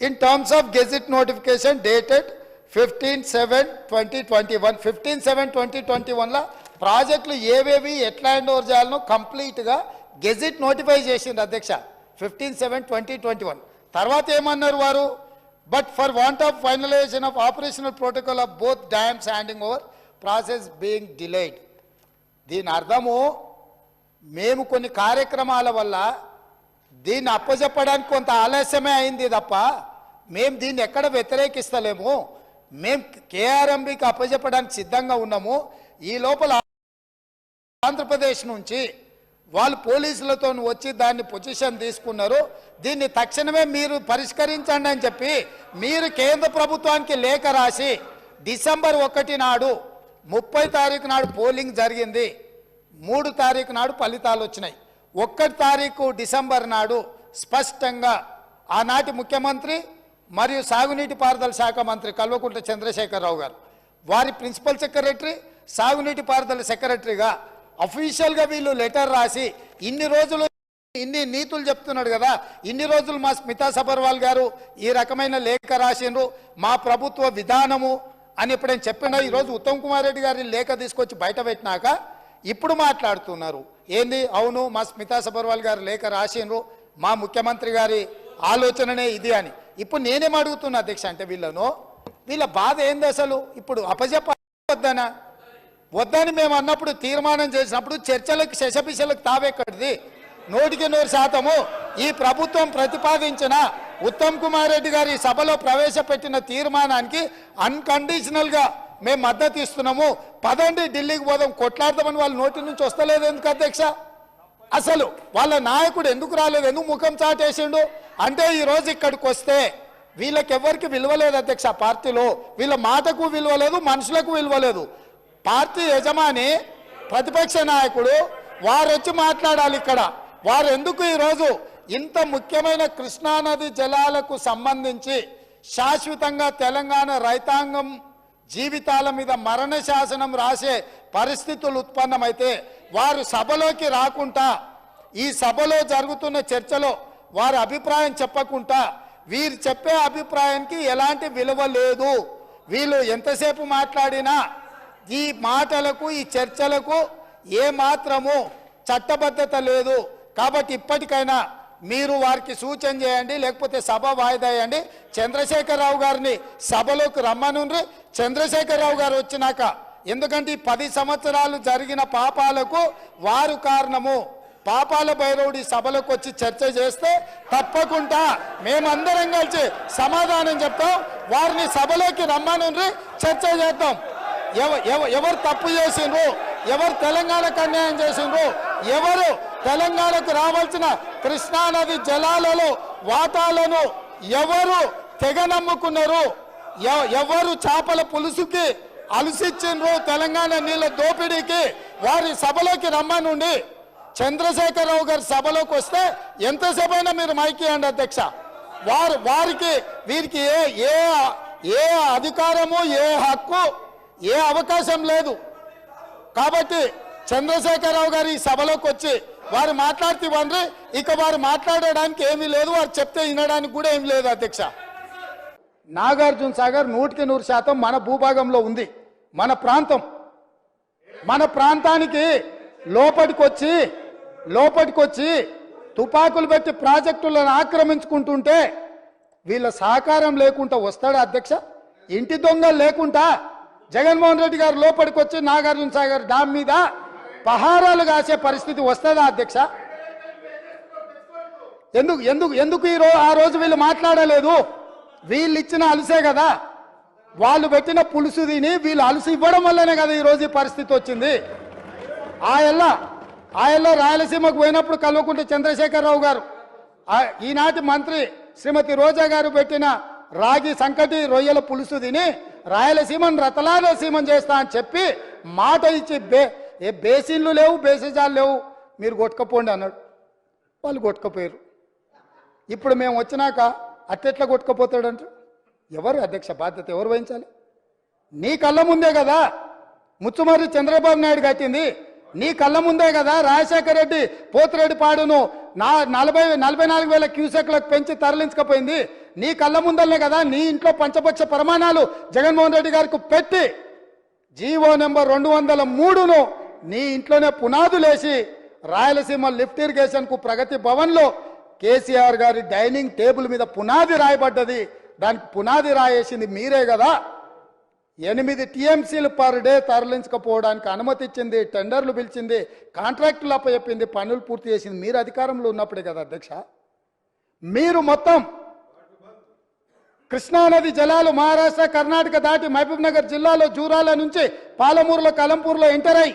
In terms of gazette notification dated fifteen seven twenty twenty one fifteen seven twenty twenty ప్రాజెక్టులు ఏవేవి ఎట్లా hand over చేయాలనో కంప్లీట్గా gazette notify చేసింది అధ్యక్ష fifteen seven twenty twenty one తర్వాత ఏమన్నారు వారు? But for want of finalisation of operational protocol of both dams handing over process being delayed దీని అర్థము మేము కొన్ని కార్యక్రమాల వల్ల దీన్ని అప్పచెప్పడానికి కొంత ఆలస్యమే అయింది తప్ప మేము దీన్ని ఎక్కడ వ్యతిరేకిస్తలేము. మేము కేఆర్ఎంబికి అప్పచెప్పడానికి సిద్ధంగా ఉన్నాము. ఈ లోపల ఆంధ్రప్రదేశ్ నుంచి వాళ్ళు పోలీసులతో వచ్చి దాన్ని పొజిషన్ తీసుకున్నారు. దీన్ని తక్షణమే మీరు పరిష్కరించండి అని చెప్పి మీరు కేంద్ర ప్రభుత్వానికి లేఖ రాసి డిసెంబర్ ఒకటి నాడు ముప్పై తారీఖు నాడు పోలింగ్ జరిగింది. మూడు తారీఖు నాడు ఫలితాలు వచ్చినాయి. ఒక్కటి తారీఖు డిసెంబర్ నాడు స్పష్టంగా ఆనాటి ముఖ్యమంత్రి మరియు సాగునీటి పారుదల శాఖ మంత్రి కల్వకుంట్ల చంద్రశేఖరరావు గారు వారి ప్రిన్సిపల్ సెక్రటరీ సాగునీటి పారుదల సెక్రటరీగా అఫీషియల్గా వీళ్ళు లెటర్ రాసి ఇన్ని రోజులు ఇన్ని నీతులు చెప్తున్నాడు కదా ఇన్ని రోజులు మా స్మితా సబర్వాల్ గారు ఈ రకమైన లేఖ రాసిండ్రు మా ప్రభుత్వ విధానము అని ఎప్పుడైనా చెప్పినా ఈరోజు ఉత్తమ్ కుమార్ రెడ్డి గారి లేఖ తీసుకొచ్చి బయట పెట్టినాక ఇప్పుడు మాట్లాడుతున్నారు. ఏంది? అవును మా స్మితా సబర్వాల్ గారు లేఖ రాసిండ్రు. మా ముఖ్యమంత్రి గారి ఆలోచననే ఇది అని. ఇప్పుడు నేనేం అడుగుతున్నా అధ్యక్ష అంటే వీళ్ళను? వీళ్ళ బాధ ఏంది అసలు? ఇప్పుడు అపజెప్పద్దనా వద్దని మేము అన్నప్పుడు తీర్మానం చేసినప్పుడు చర్చలకు శశపిశలకు తావెక్కడిది? నూటికి నూరు శాతము ఈ ప్రభుత్వం ప్రతిపాదించిన ఉత్తమ్ కుమార్ రెడ్డి గారి సభలో ప్రవేశపెట్టిన తీర్మానానికి అన్కండిషనల్గా మేము మద్దతు ఇస్తున్నాము. పదండి ఢిల్లీకి పోదాం. కొట్లాడదామని వాళ్ళ నోటి నుంచి వస్తలేదు ఎందుకు అధ్యక్ష? అసలు వాళ్ళ నాయకుడు ఎందుకు రాలేదు? ఎందుకు ముఖం చాటేసిండు? అంటే ఈరోజు ఇక్కడికి వస్తే వీళ్ళకి ఎవరికి విలువలేదు అధ్యక్ష పార్టీలో. వీళ్ళ మాటకు విలువలేదు మనుషులకు విలువలేదు. పార్టీ యజమాని ప్రతిపక్ష నాయకుడు వారు వచ్చి మాట్లాడాలి ఇక్కడ. వారు ఎందుకు ఈరోజు ఇంత ముఖ్యమైన కృష్ణానది జలాలకు సంబంధించి శాశ్వతంగా తెలంగాణ రైతాంగం జీవితాల మీద మరణ శాసనం రాసే పరిస్థితులు ఉత్పన్నమైతే వారు సభలోకి రాకుండా ఈ సభలో జరుగుతున్న చర్చలో వారి అభిప్రాయం చెప్పకుండా వీరు చెప్పే అభిప్రాయానికి ఎలాంటి విలువ లేదు. వీళ్ళు ఎంతసేపు మాట్లాడినా ఈ మాటలకు ఈ చర్చలకు ఏ మాత్రము చట్టబద్ధత లేదు. కాబట్టి ఇప్పటికైనా మీరు వారికి సూచన చేయండి లేకపోతే సభ వాయిదా వేయండి. చంద్రశేఖరరావు గారిని సభలోకి రమ్మనుండ్రి. చంద్రశేఖరరావు గారు వచ్చినాక ఎందుకంటే ఈ పది సంవత్సరాలు జరిగిన పాపాలకు వారు కారణము. పాపాల భైరవుడి సభలకు వచ్చి చర్చ చేస్తే తప్పకుండా మేమందరం కలిసి సమాధానం చెప్తాం. వారిని సభలోకి రమ్మనుండ్రి చర్చ చేద్దాం. ఎవ- ఎవ- ఎవరు తప్పు చేసిండ్రు? ఎవరు తెలంగాణకు అన్యాయం చేసిండ్రు? ఎవరు తెలంగాణకు రావాల్సిన కృష్ణానది జలాలలో వాటాలను ఎవరు తెగ నమ్ముకున్నారు ఎవరు చేపల పులుసుకి అలసిచ్చిండ్రు తెలంగాణ నీళ్ళ దోపిడీకి? వారి సభలోకి రమ్మనుండి. చంద్రశేఖరరావు గారి సభలోకి వస్తే ఎంతసేపు అయినా మీరు మైకియండి అధ్యక్ష. వారు వారికి వీరికి ఏ ఏ ఏ అధికారము ఏ హక్కు ఏ అవకాశం లేదు. కాబట్టి చంద్రశేఖరరావు గారు ఈ సభలోకి వచ్చి వారు మాట్లాడితే ఇవ్వండి ఇక వారు మాట్లాడడానికి ఏమీ లేదు వారు చెప్తే వినడానికి కూడా ఏం లేదు అధ్యక్ష. నాగార్జున సాగర్ నూటికి నూరు శాతం మన భూభాగంలో ఉంది మన ప్రాంతం. మన ప్రాంతానికి లోపటికొచ్చి లోపటికొచ్చి తుపాకులు పెట్టి ప్రాజెక్టులను ఆక్రమించుకుంటుంటే వీళ్ళ సహకారం లేకుండా వస్తాడా అధ్యక్ష? ఇంటి దొంగలు లేకుండా జగన్మోహన్ రెడ్డి గారు లోపలికి వచ్చి నాగార్జున సాగర్ డామ్ మీద పహారాలు కాసే పరిస్థితి వస్తుందా అధ్యక్ష? ఎందుకు ఎందుకు ఎందుకు ఈ రోజు ఆ రోజు వీళ్ళు మాట్లాడలేదు? వీళ్ళు ఇచ్చిన అలసే కదా. వాళ్ళు పెట్టిన పులుసు తిని వీళ్ళు అలసి ఇవ్వడం వల్లనే కదా ఈ రోజు ఈ పరిస్థితి వచ్చింది. ఆయల్ల ఆయల్లో రాయలసీమకు పోయినప్పుడు కల్వకుంట్ల చంద్రశేఖరరావు గారు ఈనాటి మంత్రి శ్రీమతి రోజా గారు పెట్టిన రాగి సంకటి రొయ్యల పులుసు తిని రాయలసీమను రతలాలసీమం చేస్తా అని చెప్పి మాట ఇచ్చి బే ఏ బేసిన్లు లేవు బేసిజాలు లేవు. మీరు కొట్టుకపోండి అన్నాడు. వాళ్ళు కొట్టుకపోయారు. ఇప్పుడు మేము వచ్చినాక అట్టెట్లా కొట్టుకపోతాడంట? ఎవరు అధ్యక్ష బాధ్యత ఎవరు వహించాలి? నీ కళ్ళ ముందే కదా ముచ్చుమర్రి చంద్రబాబు నాయుడు కట్టింది. నీ కళ్ళ ముందే కదా రాజశేఖర రెడ్డి పోతిరెడ్డి పాడును నా నలభై నలభై నాలుగు వేల క్యూసెక్లకు పెంచి తరలించకపోయింది. నీ కళ్ళ ముందలనే కదా నీ ఇంట్లో పంచపక్ష ప్రమాణాలు జగన్మోహన్ రెడ్డి గారికి పెట్టి జీవో నెంబర్ రెండు వందల మూడును నీ ఇంట్లోనే పునాదులేసి రాయలసీమ లిఫ్ట్ ఇరిగేషన్కు ప్రగతి భవన్లో కేసీఆర్ గారి డైనింగ్ టేబుల్ మీద పునాది రాయబడ్డది. దానికి పునాది రాయేసింది మీరే కదా. ఎనిమిది టీఎంసీలు పర్ డే తరలించకపోవడానికి అనుమతి ఇచ్చింది టెండర్లు పిలిచింది కాంట్రాక్టులు అప్పచెప్పింది పనులు పూర్తి చేసింది మీరు అధికారంలో ఉన్నప్పుడే కదా అధ్యక్ష. మీరు మొత్తం కృష్ణానది జలాలు మహారాష్ట్ర కర్ణాటక దాటి మహబూబ్ నగర్ జిల్లాలో జూరాల నుంచి పాలమూరులో కలంపూర్లో ఎంటర్ అయి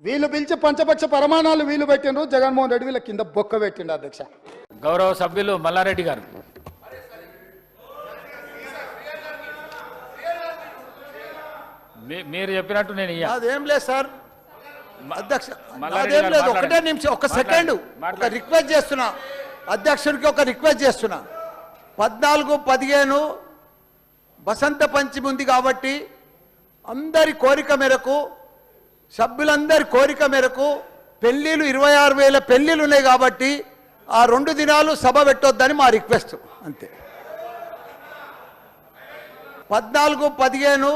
వీళ్ళు పిలిచి పంచపక్ష ప్రమాణాలు వీళ్ళు పెట్టిండ్రు. జగన్మోహన్ రెడ్డి వీళ్ళ కింద బొక్క పెట్టిండు అధ్యక్ష. గౌరవ సభ్యులు మల్లారెడ్డి గారు. మీ- మీరు చెప్పినట్టు నేను అదేం లేదు సార్. అధ్యక్ష అదేం లేదు. ఒకటే నిమిషం ఒక. సెకండ్. ఒక. రిక్వెస్ట్ చేస్తున్నా. అధ్యక్షుడికి ఒక రిక్వెస్ట్ చేస్తున్నా. పద్నాలుగు పదిహేను వసంత పంచమి ఉంది కాబట్టి అందరి కోరిక మేరకు సభ్యులందరి కోరిక మేరకు పెళ్ళిళ్ళు ఇరవై ఆరు వేల పెళ్ళిళ్ళు ఉన్నాయి కాబట్టి ఆ రెండు దినాలు సభ పెట్టొద్దని మా రిక్వెస్ట్. అంతే. పద్నాలుగు పదిహేను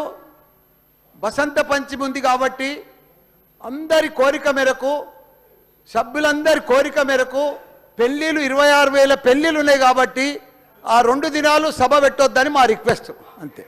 వసంత పంచమి ఉంది కాబట్టి అందరి కోరిక మేరకు సభ్యులందరి కోరిక మేరకు పెళ్ళిళ్ళు ఇరవై ఆరు వేల పెళ్ళిళ్ళు ఉన్నాయి కాబట్టి ఆ రెండు దినాలు సభ పెట్టొద్దని మా రిక్వెస్ట్. అంతే.